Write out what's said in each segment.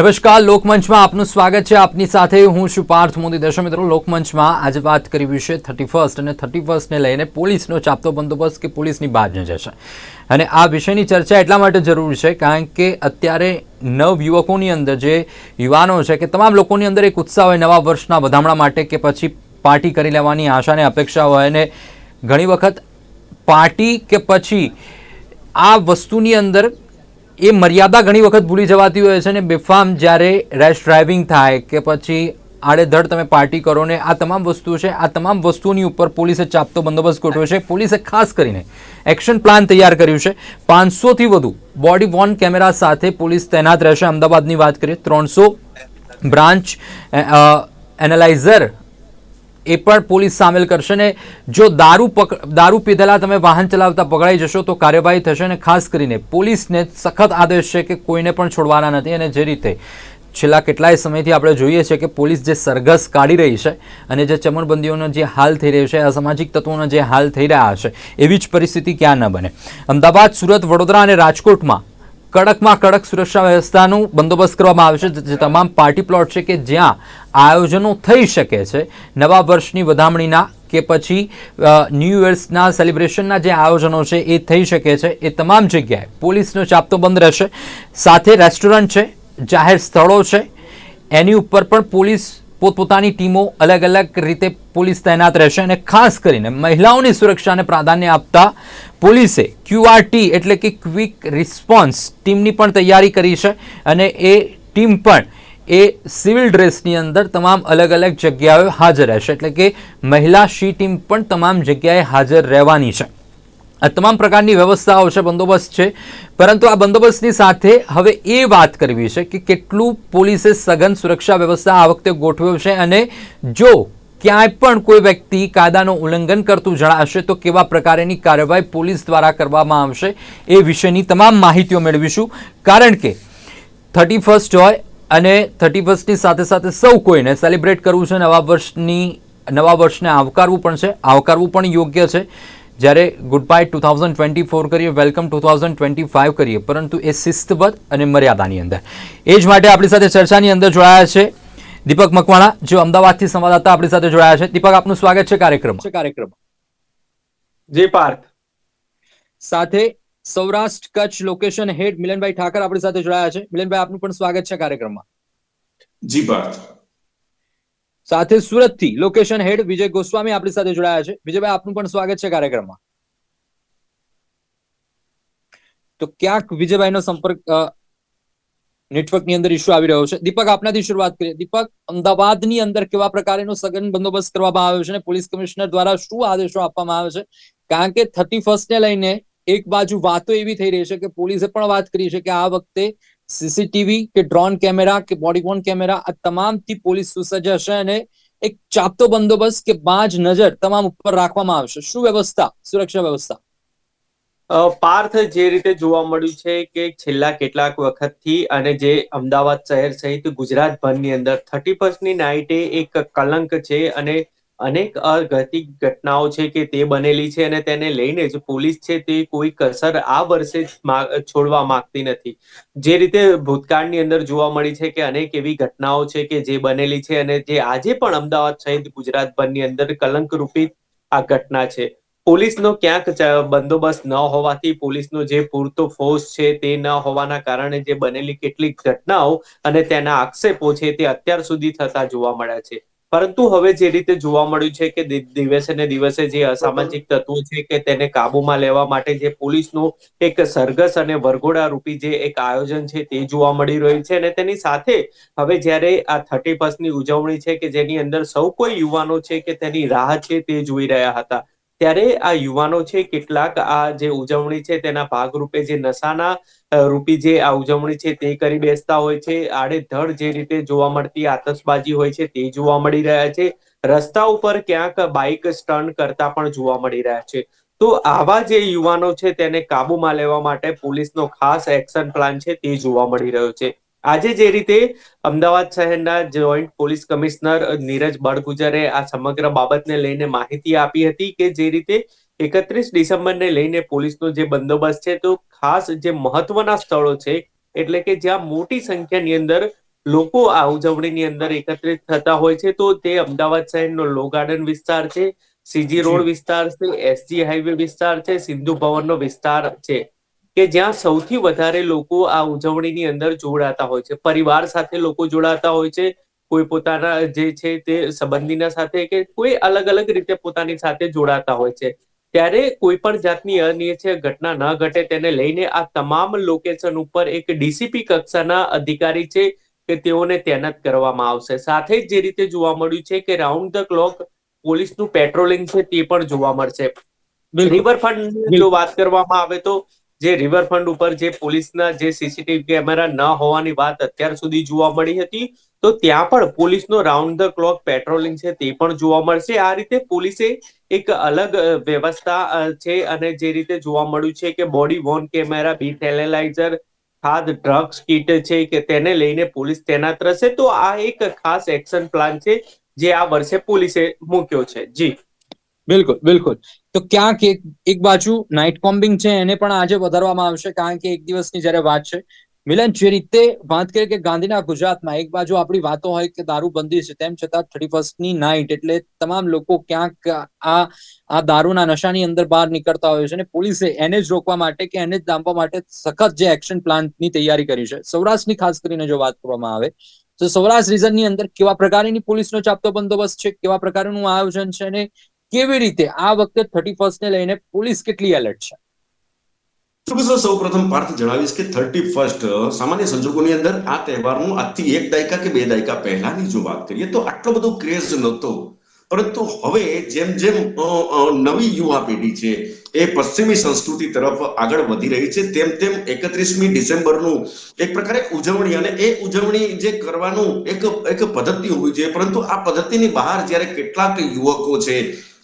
નમસ્કાર, લોકમંચમાં આપનું સ્વાગત છે. આપની સાથે હું છું પાર્થ મોદી. દર્શક મિત્રો, લોકમંચમાં આજે વાત કરી વિશે થર્ટી ફર્સ્ટ અને થર્ટી ફર્સ્ટને લઈને પોલીસનો ચાપતો બંદોબસ્ત કે પોલીસની બાદ નજર છે. અને આ વિષયની ચર્ચા એટલા માટે જરૂરી છે કારણ કે અત્યારે નવ યુવકોની અંદર જે યુવાનો છે કે તમામ લોકોની અંદર એક ઉત્સાહ હોય નવા વર્ષના વધામણા માટે કે પછી પાર્ટી કરી લેવાની આશા અને અપેક્ષા હોય અને ઘણી વખત પાર્ટી કે પછી આ વસ્તુની અંદર એ મર્યાદા ઘણી વખત ભૂલી જવાતી હોય છે ને બેફામ જ્યારે રેશ ડ્રાઇવિંગ થાય કે પછી આડેધડ તમે પાર્ટી કરો ને આ તમામ વસ્તુઓ છે, આ તમામ વસ્તુઓની ઉપર પોલીસે ચાપતો બંદોબસ્ત ગોઠવ્યો છે. પોલીસે ખાસ કરીને એક્શન પ્લાન તૈયાર કર્યું છે. પાંચસોથી વધુ બોડી વોર્ન કેમેરા સાથે પોલીસ તૈનાત રહેશે. અમદાવાદની વાત કરીએ, ત્રણસો બ્રાન્ચ એનાલાઇઝર એ પણ પોલીસ સામેલ કરશે ને જો દારૂ પક, દારૂ પીધેલા તમે વાહન ચલાવતા પકડાઈ જશો તો કાર્યવાહી થશે અને ખાસ કરીને પોલીસને સખત આદેશ છે કે કોઈને પણ છોડવાના નથી અને જે રીતે છેલ્લા કેટલાય સમયથી આપણે જોઈએ છે કે પોલીસ જે સરઘસ કાઢી રહી છે અને જે ચમરબંધીઓનો જે હાલ થઈ રહ્યો છે, અસામાજિક તત્વોનો જે હાલ થઈ રહ્યા છે, એવી જ પરિસ્થિતિ ક્યાં ન બને. અમદાવાદ, સુરત, વડોદરા અને રાજકોટમાં કડકમાં કડક સુરક્ષા વ્યવસ્થાનું બંદોબસ્ત કરવામાં આવે છે, જે તમામ પાર્ટી પ્લોટ છે કે જ્યાં આયોજનો થઈ શકે છે, નવા વર્ષની વધામણીના કે પછી ન્યૂ યર્સના સેલિબ્રેશનના જે આયોજનો છે એ થઈ શકે છે, એ તમામ જગ્યાએ પોલીસનો ચાપતો બંધ રહેશે. સાથે રેસ્ટોરન્ટ છે, જાહેર સ્થળો છે, એની ઉપર પણ પોલીસ પોતપોતાની ટીમો અલગ અલગ રીતે પોલીસ તૈનાત રહેશે અને ખાસ કરીને મહિલાઓની સુરક્ષાને પ્રાધાન્ય આપતા પોલીસે ક્યુઆરટી એટલે કે ક્વિક રિસ્પોન્સ ટીમની પણ તૈયારી કરી છે અને એ ટીમ પણ એ સિવિલ ડ્રેસની અંદર તમામ અલગ અલગ જગ્યાએ હાજર રહેશે એટલે કે મહિલા શી ટીમ પણ તમામ જગ્યાએ હાજર રહેવાની છે. આ તમામ પ્રકારની વ્યવસ્થાઓ છે, બંદોબસ્ત છે. પરંતુ આ બંદોબસ્તની સાથે હવે એ વાત કરવી છે કે કેટલું પોલીસે સઘન સુરક્ષા વ્યવસ્થા આ વખતે ગોઠવ્યો છે અને જો ક્યાંય પણ કોઈ વ્યક્તિ કાયદાનું ઉલ્લંઘન કરતું જણાશે, તો કેવા પ્રકારેની કાર્યવાહી પોલીસ દ્વારા કરવામાં આવશે એ વિશેની તમામ માહિતીઓ મેળવીશું. કારણ કે થર્ટી ફર્સ્ટ હોય અને થર્ટી ફર્સ્ટની સાથે સાથે સૌ કોઈને સેલિબ્રેટ કરવું છે, નવા વર્ષની, નવા વર્ષને આવકારવું પણ છે, આવકારવું પણ યોગ્ય છે. જ્યારે good bye two thousand twenty four કરીએ welcome two thousand twenty five કરીએ પરંતુ એ શિસ્તબદ્ધ અને મર્યાદાની અંદર. એ જ માટે આપણી સાથે ચર્ચાની અંદર જોડાયા છે દીપક મકવાણા જે અમદાવાદથી સંવાદદાતા આપણી સાથે જોડાયા છે. દીપક આપનું સ્વાગત છે કાર્યક્રમ કાર્યક્રમ જી પાર્થ. સાથે સૌરાષ્ટ્ર કચ્છ લોકેશન હેડ મિલનભાઈ ઠાકર આપણી સાથે જોડાયા છે. મિલનભાઈ આપનું પણ સ્વાગત છે કાર્યક્રમમાં. જી પાર્થ. સાથે સુરતથી લોકેશન હેડ વિજય ગોસ્વામી આપણી સાથે જોડાયા છે. વિજયભાઈ, આપનું પણ સ્વાગત છે કાર્યક્રમમાં. તો ક્યાંક વિજયભાઈનો સંપર્ક નેટવર્કની અંદર ઇશ્યુ આવી રહ્યો છે. દીપક, આપનાથી શરૂઆત કરીએ. દીપક, અમદાવાદની અંદર કેવા પ્રકારનો સઘન બંદોબસ્ત કરવામાં આવ્યો છે અને પોલીસ કમિશનર દ્વારા શું આદેશો આપવામાં આવે છે? કારણ કે થર્ટી ફર્સ્ટ ને લઈને એક બાજુ વાતો એવી થઈ રહી છે કે પોલીસે પણ વાત કરી છે કે આ વખતે સીસીટીવી કે ડ્રોન કેમેરા કે બોડી કેમેરા, આ તમામથી પોલીસ સુસજ્જ હશે અને એક ચાપતો બંદોબસ્ત કે બાજ નજર તમામ ઉપર રાખવામાં આવશે. શું વ્યવસ્થા? સુરક્ષા વ્યવસ્થા. પાર્થ જે રીતે જોવા મળ્યું છે કે છેલ્લા કેટલાક વખતથી અને જે અમદાવાદ શહેર સહિત ગુજરાતભરની અંદર થર્ટી ફર્સ્ટની નાઇટે એક કલંક છે અને અનેક અઘટિત ઘટનાઓ છે કે તે બનેલી છે અને તેને લઈને જ પોલીસ છે તે કોઈ કસર આ વર્ષે છોડવા માંગતી નથી. જે રીતે ભૂતકાળની અંદર જોવા મળી છે કે અનેક એવી ઘટનાઓ છે કે જે બનેલી છે અને જે આજે પણ અમદાવાદ સહિત ગુજરાતભરની અંદર કલંકરૂપી આ ઘટના છે. પોલીસનો ક્યાંક બંદોબસ્ત ન હોવાથી પોલીસનો જે પૂરતો ફોર્સ છે તે ન હોવાના કારણે જે બનેલી કેટલીક ઘટનાઓ અને તેના આક્ષેપો છે તે અત્યાર સુધી થતા જોવા મળ્યા છે. પરંતુ હવે જે રીતે જોવા મળ્યું છે કે દિવસે ને દિવસે જે અસામાજિક તત્વો છે કે તેને કાબુમાં લેવા માટે જે પોલીસનું એક સરઘસ અને વરઘોડા રૂપી જે એક આયોજન છે તે જોવા મળી રહ્યું છે અને તેની સાથે હવે જ્યારે આ થર્ટી ફર્સ્ટની ઉજવણી છે કે જેની અંદર સૌ કોઈ યુવાનો છે કે તેની રાહ છે તે જોઈ રહ્યા હતા ત્યારે આ યુવાનો છે, કેટલાક આ જે ઉજવણી છે, તેના ભાગરૂપે જે નશાના રૂપી જે આ ઉજવણી છે, તે કરી બેસતા હોય છે. આડેધડ જે રીતે જોવા મળતી આતશબાજી હોય છે, તે જોવા મળી રહ્યા છે. રસ્તા ઉપર ક્યાંક બાઇક સ્ટર્ન કરતા પણ જોવા મળી રહ્યા છે. તો આવા જે યુવાનો છે, તેને કાબુમાં લેવા માટે પોલીસનો ખાસ એક્શન પ્લાન છે, તે જોવા મળી રહ્યો છે. આજે જે રીતે અમદાવાદ શહેરના જોઈન્ટ પોલીસ કમિશનર નીરજ બળગુજરે આ સમગ્ર બાબતને લઈને માહિતી આપી હતી કે જે રીતે એકત્રીસ ડિસેમ્બરને લઈને પોલીસનો જે બંદોબસ્ત છે તો ખાસ જે મહત્વના સ્થળો છે એટલે કે જ્યાં મોટી સંખ્યાની અંદર લોકો આ ઉજવણીની અંદર એકત્રિત થતા હોય છે તો તે અમદાવાદ શહેરનો લો ગાર્ડન વિસ્તાર છે સીજી રોડ વિસ્તાર છે એસજી હાઈવે વિસ્તાર છે સિંધુ ભવનનો વિસ્તાર છે. કે જ્યાં સૌથી વધારે લોકો આ ઉજવણીની અંદર જોડાતા હોય છે. પરિવાર સાથે લોકો જોડાતા હોય છે. કોઈ પોતાના જે છે તે સંબંધીના સાથે કે કોઈ અલગ અલગ રીતે પોતાની સાથે જોડાતા હોય છે. ત્યારે કોઈ પણ જાતની અનિચ્છનીય ઘટના ન ઘટે તેને લઈને આ તમામ લોકેશન ઉપર એક ડીસીપી કક્ષાના અધિકારી છે કે તેઓને તૈનાત કરવામાં આવશે. સાથે જ જે રીતે જોવા મળ્યું છે કે રાઉન્ડ ધ ક્લોક પોલીસનું પેટ્રોલિંગ છે તે પણ જોવા મળશે. રિવરફ્રન્ટ જો વાત કરવામાં આવે તો જે રિવરફ્રન્ટ ઉપર જે પોલીસના જે સીસીટીવી કેમેરા ન હોવાની વાત અત્યાર સુધી જોવા મળી હતી, તો ત્યાં પણ પોલીસનો રાઉન્ડ ધ ક્લોક પેટ્રોલિંગ છે તે પણ જોવા મળશે. આ રીતે પોલીસે એક અલગ વ્યવસ્થા છે અને જે રીતે જોવા મળ્યું છે કે body worn camera breath analyser ખાદ drugs kit છે કે તેને લઈને પોલીસ તૈનાત રહેશે. તો આ એક ખાસ એક્શન પ્લાન છે જે આ વર્ષે પોલીસે મૂક્યો છે. જી. બિલકુલ બિલકુલ. તો ક્યાંક એક એક બાજુ નાઇટ કોમ્બિંગ છે, એને પણ આજે વધારવામાં આવશે, કારણ કે એક દિવસની જ્યારે વાત છે, મિલન, જે રીતે વાત કરીએ કે ગાંધીના ગુજરાતમાં, એક બાજુ આપણી વાતો હોય કે દારૂબંધી છે, તેમ છતાં થર્ટી ફર્સ્ટની નાઇટ એટલે તમામ લોકો ક્યાંક આ આ દારૂના નશાની અંદર બહાર નીકળતા હોય છે અને પોલીસે એને જ રોકવા માટે કે એને જ દાંપવા માટે સખત જે એક્શન પ્લાનની તૈયારી કરી છે. સૌરાષ્ટ્રની ખાસ કરીને જો વાત કરવામાં આવે, તો સૌરાષ્ટ્ર રિઝનની અંદર કેવા પ્રકારની પોલીસનો ચાપતો બંદોબસ્ત છે, કેવા પ્રકારનું આયોજન છે અને કેવી રીતે આ વખતે થર્ટી ફર્સ્ટ ને લઈને પોલીસ કેટલી એલર્ટ છે? સૌ પ્રથમ પાર્થ જણાવીશ કે થર્ટી ફર્સ્ટ સામાન્ય સંજોગોની અંદર આ તહેવારનું આજથી એક દાયકા કે બે દાયકા પહેલાની જો વાત કરીએ તો આટલો બધો ક્રેઝ નહોતો. પરંતુ હવે જેમ જેમ નવી યુવા પેઢી છે, એ પશ્ચિમી સંસ્કૃતિ તરફ આગળ વધી રહી છે, તેમ તેમ એકત્રીસમી ડિસેમ્બરનું એક પ્રકારે ઉજવણી અને એ ઉજવણી જે કરવાનું એક એક પદ્ધતિ હોવી જોઈએ. પરંતુ આ પદ્ધતિની બહાર જ્યારે કેટલાક યુવકો છે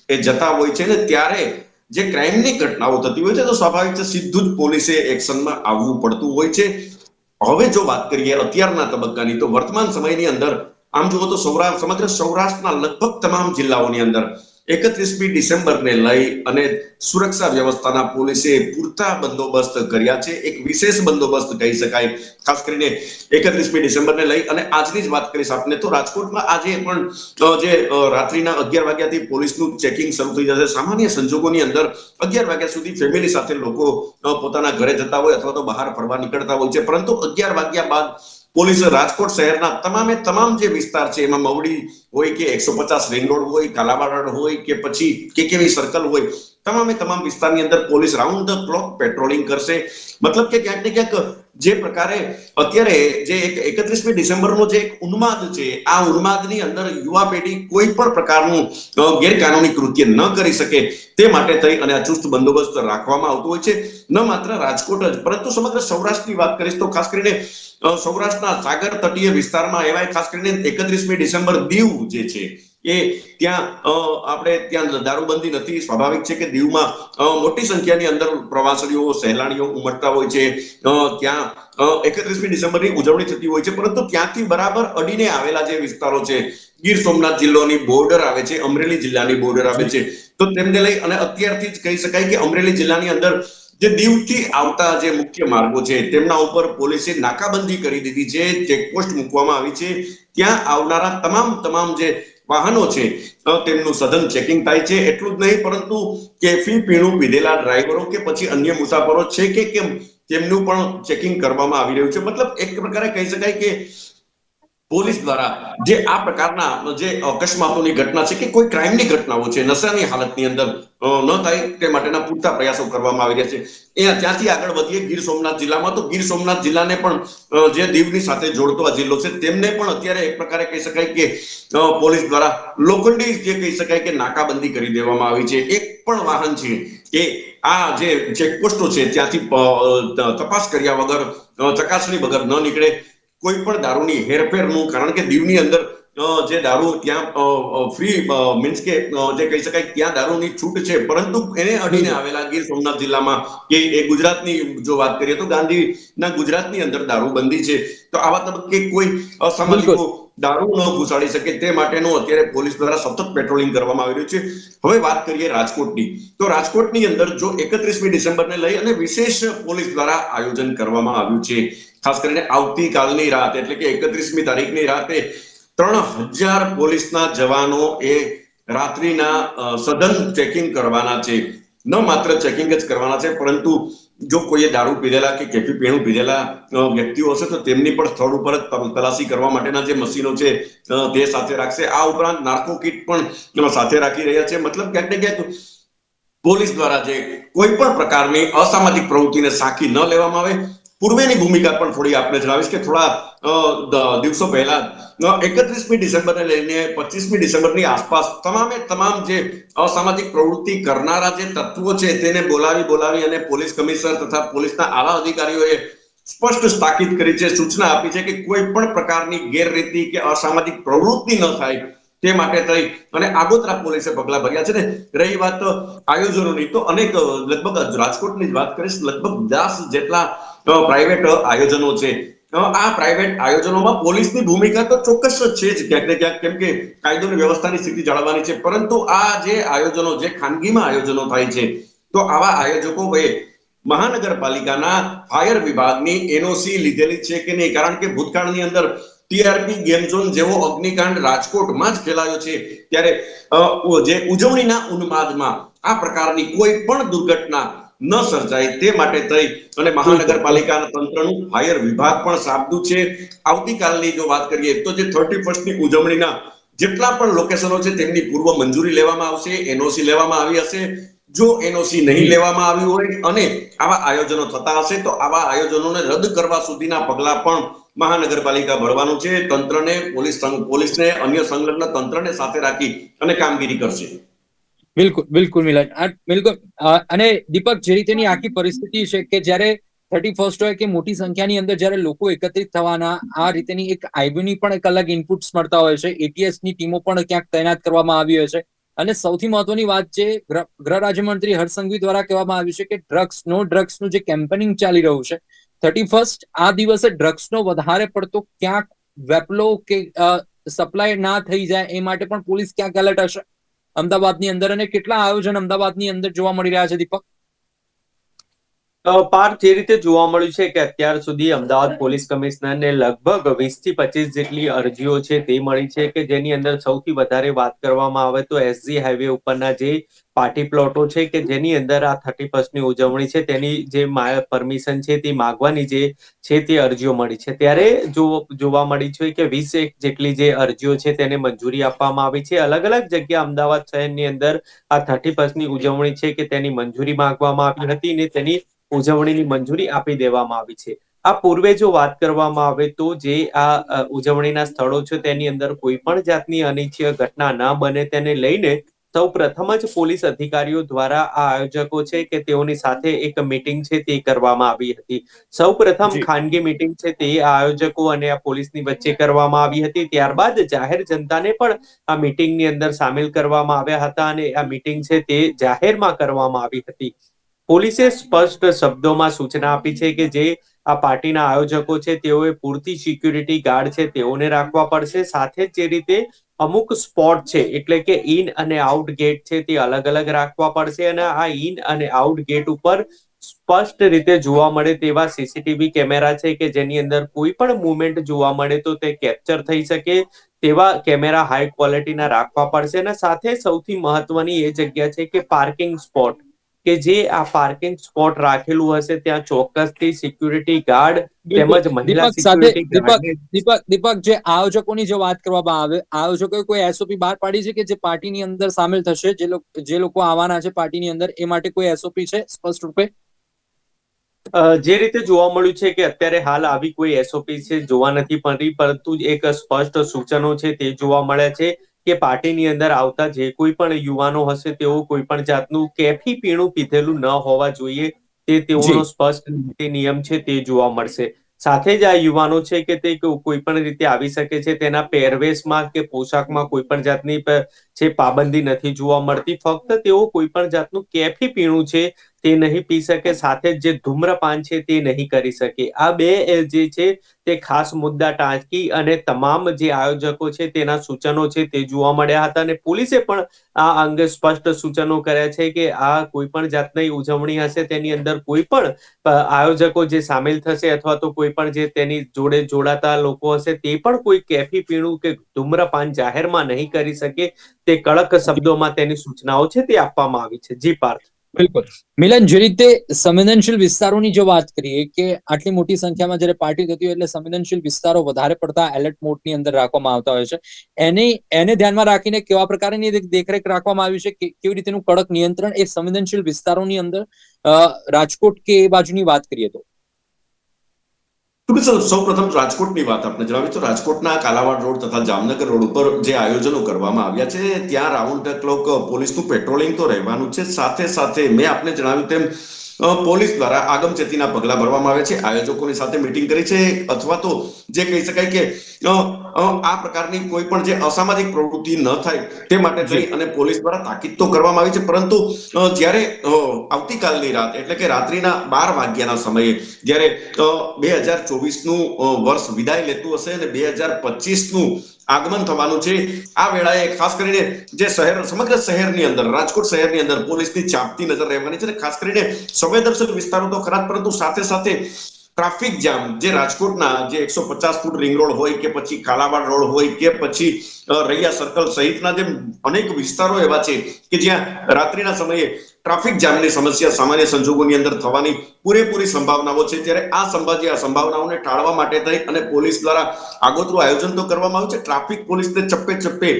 એ જતા હોય છે ને ત્યારે જે ક્રાઇમની ઘટનાઓ થતી હોય છે તો સ્વાભાવિક છે સીધું જ પોલીસે એક્શનમાં આવવું પડતું હોય છે. હવે જો વાત કરીએ અત્યારના તબક્કાની તો વર્તમાન સમયની અંદર આમ જુઓ તો સૌરાષ્ટ્ર સમગ્ર સૌરાષ્ટ્રના લગભગ તમામ જિલ્લાઓની અંદર એકત્રીસમી ડિસેમ્બરને લઈ અને સુરક્ષા વ્યવસ્થાના પોલીસે પૂરતા બંદોબસ્ત કર્યા છે. એક વિશેષ બંદોબસ્ત કહી શકાય. ખાસ કરીને એકત્રીસમી ડિસેમ્બરને લઈ અને આજની જ વાત કરીશ આપને. તો રાજકોટમાં આજે પણ જે રાત્રિના અગિયાર વાગ્યાથી પોલીસનું ચેકિંગ શરૂ થઈ જશે. સામાન્ય સંજોગોની અંદર અગિયાર વાગ્યા સુધી ફેમિલી સાથે લોકો પોતાના ઘરે જતા હોય અથવા તો બહાર ફરવા નીકળતા હોય છે. પરંતુ અગિયાર વાગ્યા બાદ પોલીસ રાજકોટ શહેરના તમામે તમામ જે વિસ્તાર છે, એમાં મવડી હોય કે એકસો પચાસ રિંગ રોડ હોય કાલાવાડ હોય કે પછી કે કેવી સર્કલ હોય, તમામે તમામ વિસ્તારની અંદર police round the clock patrolling કરશે. મતલબ કે ક્યાંક ને ક્યાંક જે પ્રકારે અત્યારે જે એક એકત્રીસમી ડિસેમ્બરનો જે એક ઉન્માદ છે, આ ઉન્માદની અંદર યુવા પેઢી કોઈ પણ પ્રકારનું ગેરકાનૂની કૃત્ય ન કરી શકે તે માટે થઈ અને આ ચુસ્ત બંદોબસ્ત રાખવામાં આવતો હોય છે. ન માત્ર રાજકોટ જ, પરંતુ સમગ્ર સૌરાષ્ટ્રની વાત કરીશ તો ખાસ કરીને સૌરાષ્ટ્રના સાગર તટીય વિસ્તારમાં એવાય ખાસ કરીને એકત્રીસમી ડિસેમ્બર દીવ જે છે, એ ત્યાં આપણે ત્યાં દારૂબંધી નથી. સ્વાભાવિક છે કે દીવમાં મોટી સંખ્યાની અંદર પ્રવાસીઓ, સહેલાણીઓ ઉમટતા હોય છે. ત્યાં એકત્રીસમી ડિસેમ્બરની ઉજવણી થતી હોય છે. પરંતુ ત્યાંથી બરાબર અડીને આવેલા જે વિસ્તારો છે, ગીર સોમનાથ જિલ્લોની બોર્ડર આવે છે, અમરેલી જિલ્લાની બોર્ડર આવે છે. તો તેમને લઈ અને અત્યારથી જ કહી શકાય કે અમરેલી જિલ્લાની અંદર જે દીવથી આવતા જે મુખ્ય માર્ગો છે, તેમના ઉપર પોલીસે નાકાબંધી કરી દીધી છે ચેકપોસ્ટ મૂકવામાં આવી છે, ત્યાં આવનારા તમામ તમામ જે વાહનો છે તેમનું સઘન ચેકિંગ થાય છે. એટલું જ નહીં, પરંતુ કેફી પીણું પીધેલા ડ્રાઈવરો કે પછી અન્ય મુસાફરો છે કે કેમ, તેમનું પણ ચેકિંગ કરવામાં આવી રહ્યું છે. મતલબ એક પ્રકારે કહી શકાય કે પોલીસ દ્વારા જે આ પ્રકારના જે અકસ્માતોની ઘટના છે કે કોઈ ક્રાઇમની ઘટનાઓ છે, નશાની હાલતની અંદર ન થાય તે માટેના પૂરતા પ્રયાસો કરવામાં આવી રહ્યા છે. એ ત્યાંથી આગળ વધીએ ગીર સોમનાથ જિલ્લામાં તો ગીર સોમનાથ જિલ્લાને પણ જે દીવની સાથે જોડતો આ જિલ્લો છે, તેમને પણ અત્યારે એક પ્રકારે કહી શકાય કે પોલીસ દ્વારા લોખંડી જે કહી શકાય કે નાકાબંધી કરી દેવામાં આવી છે. એક પણ વાહન છે કે આ જે ચેકપોસ્ટો છે ત્યાંથી તપાસ કર્યા વગર ચકાસણી વગર ન નીકળે. કોઈ પણ દારૂની હેરફેરનું કારણ કે દીવની અંદર જે દારૂ ત્યાં ફ્રી મીન્સ કે જે કહી શકાય ત્યાં દારૂની છૂટ છે પરંતુ એને અડીને આવેલા ગીર સોમનાથ જિલ્લામાં કે એ ગુજરાતની જો વાત કરીએ તો ગાંધીના ગુજરાતની અંદર દારૂ બંધી છે. તો આવા તબક્કે કોઈ અસામાજિકો દારૂ ન ઘુસાડી શકે તે માટેનું અત્યારે પોલીસ દ્વારા સતત પેટ્રોલિંગ કરવામાં આવી રહ્યું છે. હવે વાત કરીએ રાજકોટની. તો રાજકોટની અંદર જો એકત્રીસમી ડિસેમ્બરને લઈ અને વિશેષ પોલીસ દ્વારા આયોજન કરવામાં આવ્યું છે. ખાસ કરીને આવતીકાલની રાત, એટલે કે એકત્રીસમી તારીખની રાતે ત્રણ હજાર પોલીસના જવાનો એ રાત્રિના સઘન ચેકિંગ કરવાના છે. ન માત્ર ચેકિંગ જ કરવાના છે, પરંતુ જો કોઈએ દારૂ પીધેલા કે કેફી પીણું પીધેલા વ્યક્તિઓ હશે તો તેમની પણ સ્થળ ઉપર જ તલાશી કરવા માટેના જે મશીનો છે તે સાથે રાખશે. આ ઉપરાંત નાર્કો કીટ પણ સાથે રાખી રહ્યા છે. મતલબ ક્યાંક ને ક્યાંક પોલીસ દ્વારા જે કોઈ પણ પ્રકારની અસામાજિક પ્રવૃત્તિને સાખી ન લેવામાં આવે પૂર્વેની ભૂમિકા પણ થોડી આપને જણાવીશ કે થોડા દિવસો પહેલા એકત્રીસમી ડિસેમ્બરને લઈને પચીસમી ડિસેમ્બરની આસપાસ તમામે તમામ જે અસામાજિક પ્રવૃત્તિ કરનારા જે તત્વો છે તેને બોલાવી બોલાવી અને પોલીસ કમિશનર તથા પોલીસના આલા અધિકારીઓએ સ્પષ્ટ તાકીદ કરી છે, સૂચના આપી છે કે કોઈ પણ પ્રકારની ગેરરીતિ કે અસામાજિક પ્રવૃત્તિ ન થાય તે માટે થઈ. અને આગોતરા પોલીસે પગલા ભર્યા છે ને. રહી વાત આયોજનોની તો અનેક, લગભગ રાજકોટની જ વાત કરીશ, લગભગ દસ જેટલા પ્રાઇવેટ આયોજનો છે. આ પ્રાઇવેટ આયોજનોમાં પોલીસની ભૂમિકા તો ચોક્કસ છે જ. ક્યાંક ને ક્યાંક કેમ કે કાયદો વ્યવસ્થાની સ્થિતિ જાળવવાની છે. પરંતુ આ જે આયોજનો, જે ખાનગીમાં આયોજનો થાય છે, તો આવા આયોજકો મહાનગરપાલિકાના ફાયર વિભાગની એનઓસી લીધેલી છે કે નહીં? કારણ કે ભૂતકાળની અંદર ટીઆરપી ગેમ ઝોન જેવો અગ્નિકાંડ રાજકોટમાં જ ફેલાયો છે. ત્યારે જે ઉજવણીના ઉન્માદમાં આ પ્રકારની કોઈ પણ દુર્ઘટના ન સર્જાય તે માટે થઈ અને મહાનગરપાલિકાના તંત્રનું ફાયર વિભાગ પણ સાબદું છે. આવતીકાલની જો વાત કરીએ તો જે થર્ટી ફર્સ્ટની ઉજવણીના જેટલા પણ લોકેશનો છે તેમની પૂર્વ મંજૂરી લેવામાં આવશે, એનઓસી લેવામાં આવી હશે. જો એનઓસી નહીં લેવામાં આવી હોય અને આવા આયોજનો થતા હશે તો આવા આયોજનોને રદ કરવા સુધીના પગલા પણ મહાનગરપાલિકા ભરવાનું છે, તંત્રને, પોલીસ પોલીસને, અન્ય સંલગ્ન તંત્રને સાથે રાખી અને કામગીરી કરશે. બિલકુલ બિલકુલ મિલન બિલકુલ અને દીપક, જે રીતેની આખી પરિસ્થિતિ છે કે જ્યારે થર્ટી ફર્સ્ટ હોય કે મોટી સંખ્યાની અંદર જ્યારે લોકો એકત્રિત થવાના, આ રીતેની એક આઈબીની પણ એક અલગ ઇનપુટ્સ મળતા હોય છે. એટીએસની ટીમો પણ ક્યાંક તૈનાત કરવામાં આવી હોય છે. અને સૌથી મહત્વની વાત છે ગૃહ રાજ્યમંત્રી હર્ષસંઘવી દ્વારા કહેવામાં આવ્યું છે કે ડ્રગ્સ નો ડ્રગ્સનું જે કેમ્પેનિંગ ચાલી રહ્યું છે થર્ટી ફર્સ્ટ આ દિવસે ડ્રગ્સ નો વધારે પડતો ક્યાંક વેપલો કે સપ્લાય ના થઈ જાય એ માટે પણ પોલીસ ક્યાંક એલર્ટ હશે? અમદાવાદની અંદર અને કેટલા આયોજન અમદાવાદની અંદર જોવા મળી રહ્યા છે, દીપક? પાર્થ જે રીતે જોવા મળ્યું છે કે અત્યાર સુધી અમદાવાદ પોલીસ કમિશનરને લગભગ વીસથી પચીસ જેટલી અરજીઓ છે તે મળી છે કે જેની અંદર સૌથી વધારે વાત કરવામાં આવે તો એસજી હાઈવે ઉપરના જે પાર્ટી પ્લોટો છે કે જેની અંદર આ થર્ટી ફર્સ્ટની ઉજવણી છે તેની જે પરમિશન છે તે માગવાની જે છે તે અરજીઓ મળી છે. ત્યારે જો, જોવા મળી છે કે વીસ એક જેટલી જે અરજીઓ છે તેને મંજૂરી આપવામાં આવી છે. અલગ અલગ જગ્યા અમદાવાદ શહેરની અંદર આ થર્ટી ફર્સ્ટની ઉજવણી છે કે તેની મંજૂરી માંગવામાં આવી હતી ને તેની ઉજવણીની મંજૂરી આપી દેવામાં આવી છે. આ પૂર્વે જો વાત કરવામાં આવે તો જે આ ઉજવણીના સ્થળો છે તેની અંદર કોઈ પણ જાતની અનિચ્છનીય ઘટના ન બને તેને લઈને સૌ પ્રથમ જ પોલીસ અધિકારીઓ દ્વારા આ આયોજકો છે કે તેઓની સાથે એક મીટિંગ છે તે કરવામાં આવી હતી. સૌ પ્રથમ ખાનગી મીટિંગ છે તે આ આયોજકો અને આ પોલીસની વચ્ચે કરવામાં આવી હતી. ત્યારબાદ જાહેર જનતાને પણ આ મીટિંગની અંદર સામેલ કરવામાં આવ્યા હતા અને આ મીટિંગ છે તે જાહેરમાં કરવામાં આવી હતી. પોલીસે સ્પષ્ટ શબ્દોમાં સૂચના આપી છે કે જે આ પાર્ટીના આયોજકો છે, તેઓએ પૂરતી સિક્યુરિટી ગાર્ડ છે, તેઓને રાખવા પડશે. સાથે જ જે રીતે અમુક સ્પોટ છે, એટલે કે ઇન અને આઉટ ગેટ છે, તે અલગ અલગ રાખવા પડશે અને આ ઇન અને આઉટ ગેટ ઉપર સ્પષ્ટ રીતે જોવા મળે તેવા સીસીટીવી કેમેરા છે કે જેની અંદર કોઈ પણ મુવમેન્ટ જોવા મળે તો તે કેપ્ચર થઈ શકે, તેવા કેમેરા હાઈ ક્વોલિટીના રાખવા પડશે. અને સાથે સૌથી મહત્વની એ જગ્યા છે કે પાર્કિંગ સ્પોટ. કે જે આ પાર્કિંગ સ્પોટ રાખેલું હશે ત્યાં ચોક્કસથી સિક્યુરિટી ગાર્ડ તેમજ મહિલા દીપક દીપક દીપક જે આયોજકોની જે વાત કરવામાં આવે આયોજકોએ કોઈ એસઓપી બહાર પાડી છે કે જે પાર્ટીની અંદર સામેલ થશે? જે લોકો જે લોકો આવવાના છે પાર્ટીની અંદર એ માટે કોઈ એસઓપી છે સ્પષ્ટ રૂપે? અ, જે રીતે જોવા મળ્યું છે કે અત્યારે હાલ આવી કોઈ એસઓપી છે જોવા નથી પડતી પરંતુ એક સ્પષ્ટ સૂચનો છે તે જોવા મળે છે કે પાર્ટીની અંદર આવતા જે કોઈ પણ યુવાનો હશે તેઓ કોઈ પણ જાતનું કેફી પીણું પીધેલું ન હોવા જોઈએ. તે તેઓનો સ્પષ્ટ રીતે નિયમ છે તે જોવા મળશે. સાથે જ આ યુવાનો છે કે તે કોઈ પણ રીતે આવી શકે છે તેના પહેરવેશમાં કે પોશાકમાં કોઈ પણ જાતની છે પાબંદી નથી જોવા મળતી. ફક્ત તેઓ કોઈ પણ જાતનું કેફી પીણું છે તે નહીં પી શકે, સાથે જ જે ધૂમ્રપાન છે તે નહીં કરી શકે. આ બે જે છે તે ખાસ મુદ્દા ટાંકી અને તમામ જે આયોજકો છે તેના સૂચનો છે તે જોવા મળ્યા હતા અને પોલીસે પણ આ અંગે સ્પષ્ટ સૂચનો કર્યા છે કે આ કોઈ પણ જાતની ઉજવણી હશે, તેની અંદર કોઈ પણ આયોજકો જે સામેલ થશે અથવા તો કોઈ પણ જે તેની જોડે જોડાતા લોકો હશે તે પણ કોઈ કેફી પીણું કે ધૂમ્રપાન જાહેરમાં નહીં કરી શકે તે કડક શબ્દોમાં તેની સૂચનાઓ છે તે આપવામાં આવી છે. જી પાર્થ. બિલકુલ. મિલન, જે રીતે સંવેદનશીલ વિસ્તારોની જો વાત કરીએ કે આટલી મોટી સંખ્યામાં જ્યારે પાર્ટી થતી હોય એટલે સંવેદનશીલ વિસ્તારો વધારે પડતા એલર્ટ મોડની અંદર રાખવામાં આવતા હોય છે. એને એને ધ્યાનમાં રાખીને કેવા પ્રકારની દેખરેખ રાખવામાં આવી છે? કે, કેવી રીતેનું કડક નિયંત્રણ એ સંવેદનશીલ વિસ્તારોની અંદર રાજકોટ કે એ બાજુની વાત કરીએ તો તો? સર સૌ પ્રથમ રાજકોટની વાત આપણે જણાવી તો રાજકોટના કાલાવાડ રોડ તથા જામનગર રોડ ઉપર જે આયોજનો કરવામાં આવ્યા છે, ત્યાં રાઉન્ડ ધ ક્લોક પોલીસનું પેટ્રોલિંગ તો રહેવાનું છે. સાથે સાથે મેં આપને જણાવ્યું તેમ પોલીસ દ્વારા આગમચેતીના પગલા ભરવામાં આવે છે. આયોજકોની સાથે મીટિંગ કરી છે અથવા તો જે કહી શકાય કે આ પ્રકારની કોઈ પણ જે અસામાજિક પ્રવૃત્તિ ન થાય તે માટે થઈ અને પોલીસ દ્વારા તાકીદ તો કરવામાં આવી છે. પરંતુ જ્યારે આવતીકાલની રાત એટલે કે રાત્રિના બાર વાગ્યાના સમયે જ્યારે બે હજાર ચોવીસનું વર્ષ વિદાય લેતું હશે અને બે હજાર પચીસનું આગમન થવાનું છે. આ વેળાએ ખાસ કરીને જે શહેર, સમગ્ર શહેરની અંદર, રાજકોટ શહેરની અંદર પોલીસની ચાંપતી નજર રહેવાની છે અને ખાસ કરીને સંવેદનશીલ વિસ્તારો તો ખરા પરંતુ સાથે સાથે ટ્રાફિક જામ, જે રાજકોટના જે એકસો પચાસ ફૂટ રિંગ રોડ હોય કે પછી કાલાવાડ રોડ હોય કે પછી રૈયા સર્કલ સહિતના જે અનેક વિસ્તારો એવા છે કે જ્યાં રાત્રિના સમયે ટ્રાફિક જામની સમસ્યા સામાન્ય સંજોગોની અંદર થવાની પૂરેપૂરી સંભાવનાઓ છે. ત્યારે આ સંભાજી આ સંભાવનાઓને ટાળવા માટે થઈ અને પોલીસ દ્વારા આગોતરું આયોજન તો કરવામાં આવ્યું છે. ટ્રાફિક પોલીસને ચપ્પે ચપ્પે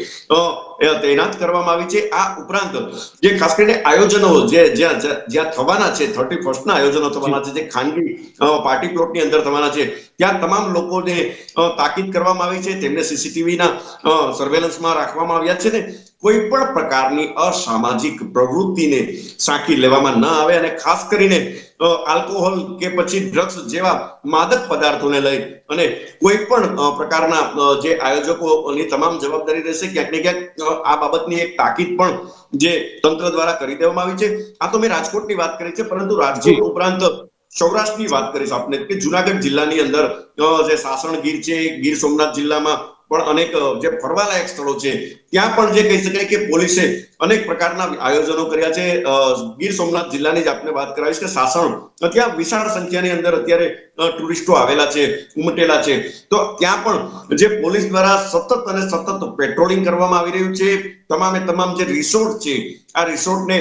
તૈનાત કરવામાં આવી છે. આ ઉપરાંત જે ખાસ કરીને આયોજનો જે, જ્યાં, જ્યાં- થવાના છે, થર્ટી ફર્સ્ટના આયોજનો થવાના છે, જે ખાનગી પાર્ટી પ્લોટની અંદર થવાના છે, ત્યાં તમામ લોકોને તાકીદ કરવામાં આવી છે. તેમને સીસીટીવીના સર્વેલન્સમાં રાખવામાં આવ્યા છે ને. કોઈ પણ પ્રકારની અસામાજિક પ્રવૃત્તિને સાંકી લેવામાં ન આવે અને ખાસ કરીને આલ્કોહોલ કે પછી ડ્રગ્સ જેવા માદક પદાર્થોને લઈ અને કોઈ પણ પ્રકારના જે આયોજકોની તમામ જવાબદારી રહેશે ક્યાંક ને ક્યાંક આ બાબતની એક તાકીદ પણ જે તંત્ર દ્વારા કરી દેવામાં આવી છે. આ તો મેં રાજકોટની વાત કરી છે પરંતુ રાજકોટ ઉપરાંત સૌરાષ્ટ્રની વાત કરીશ આપને કે જુનાગઢ જિલ્લાની અંદર જે સાસણ ગીર છે ગીર સોમનાથ જિલ્લામાં પણ અનેક જે ફરવાલાયક સ્થળો છે, ત્યાં પણ જે કહી શકાય કે પોલીસે અનેક પ્રકારના આયોજનો કર્યા છે. ગીર સોમનાથ જિલ્લાની જ આપને વાત કરાવીશ કે સાસણ ત્યાં વિશાળ સંખ્યાની અંદર અત્યારે ટુરિસ્ટો આવેલા છે, ઉમટેલા છે. તો ત્યાં પણ જે પોલીસ દ્વારા સતત અને સતત પેટ્રોલિંગ કરવામાં આવી રહ્યું છે. તમામે તમામ જે રિસોર્ટ છે, આ રિસોર્ટને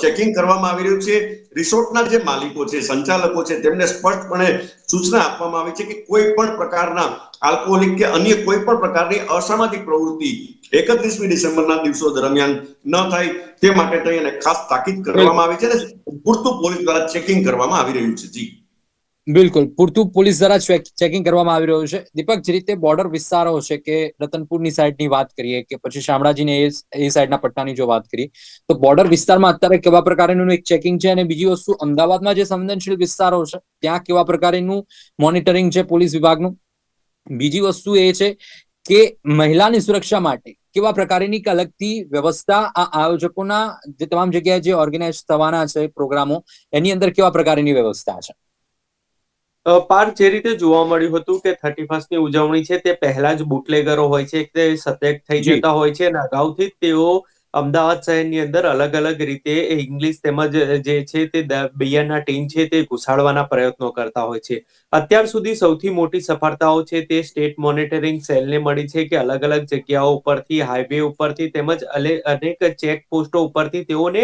ચેકિંગ કરવામાં આવી રહ્યું છે. રિસોર્ટના જે માલિકો છે, સંચાલકો છે, તેમને સ્પષ્ટપણે સૂચના આપવામાં આવી છે કે કોઈ પણ પ્રકારના આલ્કોહોલિક કે અન્ય કોઈ પણ પ્રકારની અસામાજિક પ્રવૃત્તિ એકત્રીસમી ડિસેમ્બરના દિવસો દરમિયાન ન થાય, તે માટે થઈ ખાસ તાકીદ કરવામાં આવી છે ને પૂરતું પોલીસ દ્વારા ચેકિંગ કરવામાં આવી રહ્યું છે. જી. બિલકુલ. પૂરતું પોલીસ દ્વારા ચેક- ચેકિંગ કરવામાં આવી રહ્યું છે. દીપક, જે રીતે બોર્ડર વિસ્તારો છે કે રતનપુરની સાઈડની વાત કરીએ કે પછી શામળાજીને એ એ સાઈડના પટ્ટાની જો વાત કરીએ, તો બોર્ડર વિસ્તારમાં અત્યારે કેવા પ્રકારનું એક ચેકિંગ છે અને બીજી વસ્તુ અમદાવાદમાં જે સંવેદનશીલ વિસ્તારો છે, ત્યાં કેવા પ્રકારનું મોનિટરિંગ છે પોલીસ વિભાગનું? બીજી વસ્તુ એ છે કે મહિલાની સુરક્ષા માટે કેવા પ્રકારની એક અલગથી વ્યવસ્થા આ આયોજકોના જે તમામ જગ્યાએ જે ઓર્ગેનાઇઝ થવાના છે પ્રોગ્રામો, એની અંદર કેવા પ્રકારની વ્યવસ્થા છે? અ, પાર્થ જે રીતે જોવા મળ્યું હતું કે થર્ટી ફર્સ્ટની ઉજવણી છે તે પહેલા જ બુટલેગરો હોય છે તે સતર્ક થઈ જતા હોય છે અને અગાઉથી જ તેઓ અમદાવાદ શહેરની અંદર અલગ અલગ રીતે ઇંગ્લિશ તેમજ જે છે તે બિયરના ટીન છે તે ઘુસાડવાના પ્રયત્નો કરતા હોય છે. અત્યાર સુધી સૌથી મોટી સફળતાઓ છે તે સ્ટેટ મોનિટરિંગ સેલને મળી છે કે અલગ અલગ જગ્યાઓ ઉપરથી, હાઈવે ઉપરથી તેમજ અનેક ચેક પોસ્ટો ઉપરથી તેઓને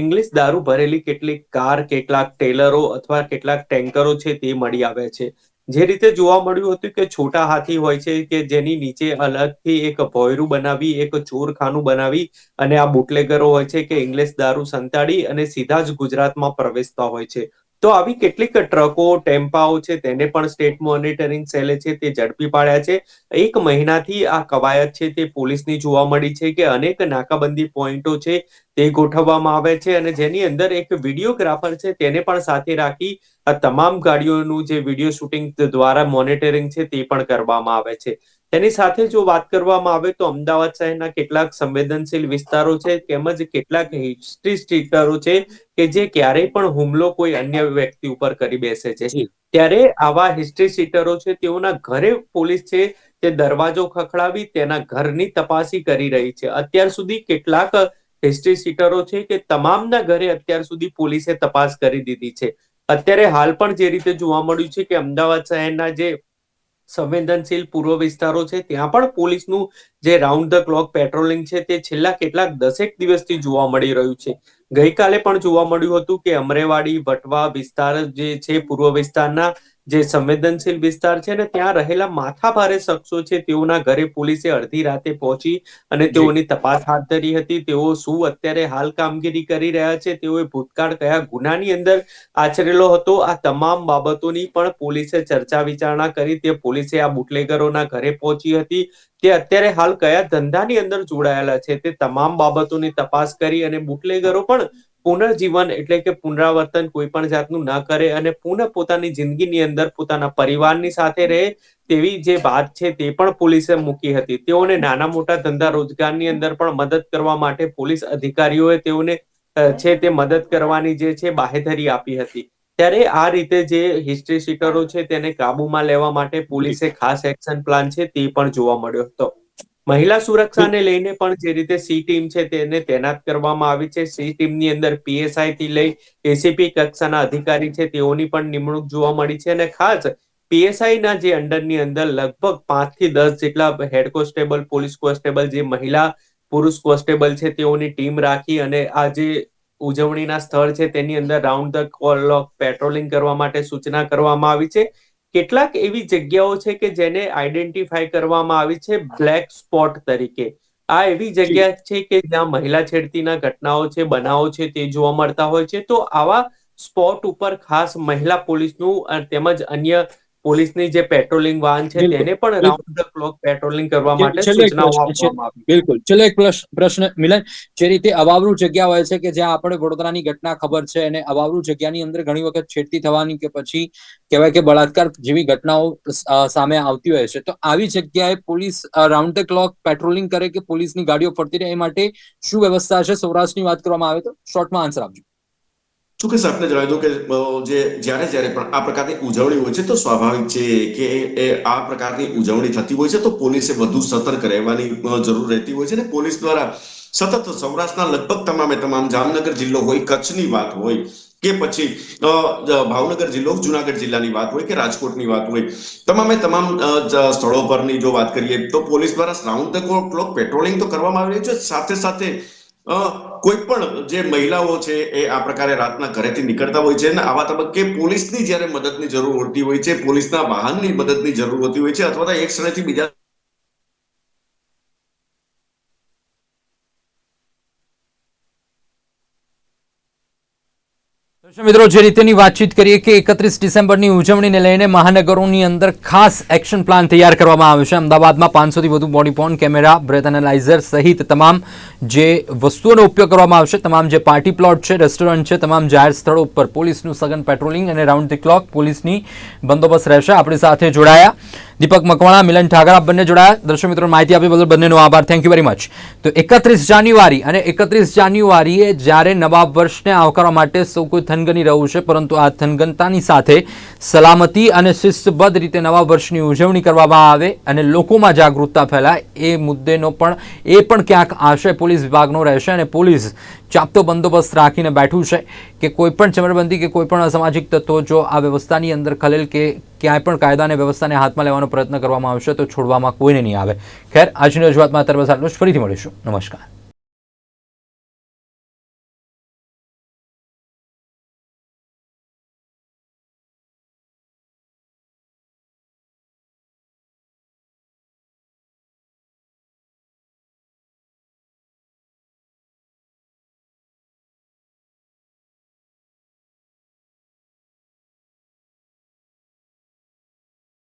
ઇંગ્લિશ દારૂ ભરેલી કેટલીક કાર, કેટલાક ટેલરો અથવા કેટલાક ટેન્કરો છે તે મળી આવે છે. જે રીતે જોવા મળ્યું હતું કે છોટા હાથી હોય છે કે જેની નીચે અલગથી એક ભોયરું બનાવી, એક ચોરખાનું બનાવી અને આ બુટલેગરો હોય છે કે ઇંગ્લિશ દારૂ સંતાડી અને સીધા જ ગુજરાતમાં પ્રવેશતા હોય છે. તો આવી કેટલીક ટ્રકો, ટેમ્પાઓ છે, તેને પણ સ્ટેટ મોનિટરિંગ સેલે છે, તે ઝડપી પાડ્યા છે. એક મહિનાથી આ કવાયત છે, તે પોલીસની જોવા મળી છે કે અનેક નાકાબંધી પોઈન્ટો છે, તે ગોઠવવામાં આવે છે અને જેની અંદર એક વિડીયોગ્રાફર છે, તેને પણ સાથે રાખી આ તમામ ગાડીઓનું જે વીડિયો શૂટિંગ દ્વારા મોનિટરિંગ છે, તે પણ કરવામાં આવે છે. તેની સાથે જો વાત કરવામાં આવે તો અમદાવાદ શહેરના કેટલાક સંવેદનશીલ વિસ્તારો છે તેમજ કેટલાક હિસ્ટ્રી સ્ટીકરો છે કે જે ક્યારેય પણ હુમલો કોઈ અન્ય વ્યક્તિ ઉપર કરી બેસે છે. ત્યારે આવા હિસ્ટ્રી સીટરો છે તેઓના ઘરે પોલીસ છે તે દરવાજો ખખડાવી તેના ઘરની તપાસી કરી રહી છે. અત્યાર સુધી કેટલાક હિસ્ટ્રી સીટરો છે કે તમામના ઘરે અત્યાર સુધી પોલીસે તપાસ કરી દીધી છે. અત્યારે હાલ પણ જે રીતે જોવા મળ્યું છે કે અમદાવાદ શહેરના જે સંવેદનશીલ પૂર્વ વિસ્તારો છે, ત્યાં પણ પોલીસનું જે રાઉન્ડ ધ ક્લોક પેટ્રોલિંગ છે, તે છેલ્લા કેટલાક દસેક દિવસથી જોવા મળી રહ્યું છે. ગઈકાલે પણ જોવા મળ્યું હતું કે અમરેવાડી, વટવા વિસ્તાર જે છે, પૂર્વ વિસ્તારના જે સંવેદનશીલ વિસ્તાર છે ને ત્યાં રહેલા માથાભારે શખ્સો છે તેઓના ઘરે પોલીસે અડધી રાતે પહોંચી અને તેઓની તપાસ હાથ ધરી હતી. તેઓ શું અત્યારે હાલ કામગીરી કરી રહ્યા છે તેઓએ ભૂતકાળ કયા ગુનાની અંદર આચરેલો હતો આ તમામ બાબતોની પણ પોલીસે ચર્ચા વિચારણા કરી. તે પોલીસે આ બુટલેગરોના ઘરે પહોંચી હતી. તે અત્યારે હાલ કયા ધંધાની અંદર જોડાયેલા છે તે તમામ બાબતોની તપાસ કરી અને બુટલેગરો પણ પુનર્જીવન એટલે કે પુનરાવર્તન કોઈ પણ જાતનું ન કરે અને પુનઃ પોતાની જિંદગીની અંદર પોતાના પરિવારની સાથે રહે તેવી જે વાત છે તે પણ પોલીસે મૂકી હતી. તેઓને નાના મોટા ધંધા રોજગારની અંદર પણ મદદ કરવા માટે પોલીસ અધિકારીઓએ તેઓને છે તે મદદ કરવાની જે છે બાહેધરી આપી હતી. ત્યારે આ રીતે જે હિસ્ટ્રી શીટરો છે તેને કાબુમાં લેવા માટે પોલીસે ખાસ એક્શન પ્લાન છે તે પણ જોવા મળ્યો હતો. મહિલા સુરક્ષાને લઈને પણ જે રીતે સી ટીમ છે તેને તૈનાત કરવામાં આવી છે. સી ટીમની અંદર પીએસઆઈ થી લઈ એસીપી કક્ષાના અધિકારી છે તેઓની પણ નિમણૂક જોવા મળી છે અને ખાસ પીએસઆઈ ના જે અંડરની અંદર લગભગ પાંચથી દસ જેટલા હેડ કોન્સ્ટેબલ, પોલીસ કોન્સ્ટેબલ, જે મહિલા પુરુષ કોન્સ્ટેબલ છે તેઓની ટીમ રાખી અને આ જે ઉજવણીના સ્થળ છે તેની અંદર રાઉન્ડ ધ ક્લોક પેટ્રોલિંગ કરવા માટે સૂચના કરવામાં આવી છે. કેટલાક એવી જગ્યાઓ છે કે જેને આઈડેન્ટિફાય કરવામાં આવી છે બ્લેક સ્પોટ તરીકે. આ એવી જગ્યા છે કે જ્યાં મહિલા છેડતીના ઘટનાઓ છે, બનાવો છે, તે જોવા મળતા હોય છે. તો આવા સ્પોટ ઉપર ખાસ મહિલા પોલીસનું તેમજ અન્ય પોલીસની જે પેટ્રોલિંગ વાહન છે તેને પણ રાઉન્ડ ધ ક્લોક પેટ્રોલિંગ કરવા માટે સૂચનાઓ આપવામાં આવી બિલકુલ. ચલો એક પ્રશ્ન મિલન જે રીતે અવાવરૂ જગ્યા હોય છે કે જ્યાં આપણે વડોદરાની ઘટના ખબર છે અને અવાવરૂ જગ્યાની અંદર ઘણી વખત છેડતી થવાની કે પછી કહેવાય કે બળાત્કાર જેવી ઘટનાઓ સામે આવતી હોય છે. તો આવી જગ્યાએ police round the clock patrolling કરે કે પોલીસની ગાડીઓ ફરતી રહે એ માટે શું વ્યવસ્થા છે? સૌરાષ્ટ્રની વાત કરવામાં આવે તો શોર્ટમાં આન્સર આપજો. ચોક્કસ આપને જણાવી દઉં કે જે જ્યારે જ્યારે પણ આ પ્રકારની ઉજવણી હોય છે, તો સ્વાભાવિક છે કે એ આ પ્રકારની ઉજવણી થતી હોય છે, તો પોલીસે વધુ સતર્ક રહેવાની જરૂર રહેતી હોય છે ને પોલીસ દ્વારા સતત સૌરાષ્ટ્રના લગભગ તમામે તમામ જામનગર જિલ્લો હોય, કચ્છની વાત હોય કે પછી ભાવનગર જિલ્લો, જુનાગઢ જિલ્લાની વાત હોય કે રાજકોટની વાત હોય, તમામે તમામ સ્થળો પરની જો વાત કરીએ, તો પોલીસ દ્વારા રાઉન્ડ ધ ક્લોક પેટ્રોલિંગ તો કરવામાં આવી રહ્યું છે, સાથે સાથે કોઈ પણ જે મહિલાઓ છે એ આ પ્રકારે રાતના ઘરેથી નીકળતા હોય છે અને આવા તબક્કે પોલીસની જ્યારે મદદની જરૂર હોતી હોય છે, પોલીસના વાહનની મદદની જરૂર હોતી હોય છે, અથવા તો એક સ્થળેથી બીજા મિત્રો, જે રીતેની વાતચીત કરીએ કે એકત્રીસ ડિસેમ્બરની ઉજવણીને લઈને મહાનગરોની અંદર ખાસ એક્શન પ્લાન તૈયાર કરવામાં આવ્યો છે. અમદાવાદમાં પાંચસોથી વધુ body worn camera, breath analyser સહિત તમામ જે વસ્તુઓનો ઉપયોગ કરવામાં આવશે, તમામ જે પાર્ટી પ્લોટ છે, રેસ્ટોરન્ટ છે, તમામ જાહેર સ્થળો ઉપર પોલીસનું સઘન પેટ્રોલિંગ અને રાઉન્ડ ધી ક્લોક પોલીસની બંદોબસ્ત રહેશે. આપણી સાથે જોડાયા દીપક મકવાણા, મિલન ઠાકર બંને જોડાયા. દર્શક મિત્રો, માહિતી આપી બદલ બંનેનો આભાર. થેન્ક યુ વેરી મચ તો એકત્રીસ જાન્યુઆરી અને એકત્રીસ જાન્યુઆરીએ જ્યારે નવા વર્ષને આવકારવા માટે સૌ કોઈ થનગની રહ્યું છે, પરંતુ આ થનગનતાની સાથે સલામતી અને શિસ્તબદ્ધ રીતે નવા વર્ષની ઉજવણી કરવામાં આવે અને લોકોમાં જાગૃતતા ફેલાય, એ મુદ્દેનો પણ, એ પણ ક્યાંક આશય પોલીસ વિભાગનો રહેશે અને પોલીસ ચાપતો બંદોબસ્ત રાખીને બેઠું છે કે કોઈપણ ચમરબંધી કે કોઈ પણ અસામાજિક તત્વો જો આ વ્યવસ્થાની અંદર ખલેલ કે ક્યાંય પણ કાયદા અને વ્યવસ્થાને હાથમાં લેવાનો પ્રયત્ન કરવામાં આવશે તો છોડવામાં કોઈને નહીં આવે. ખેર, આજની રજૂઆતમાં અત્યારે બસ આટલું જ. ફરીથી મળીશું. નમસ્કાર.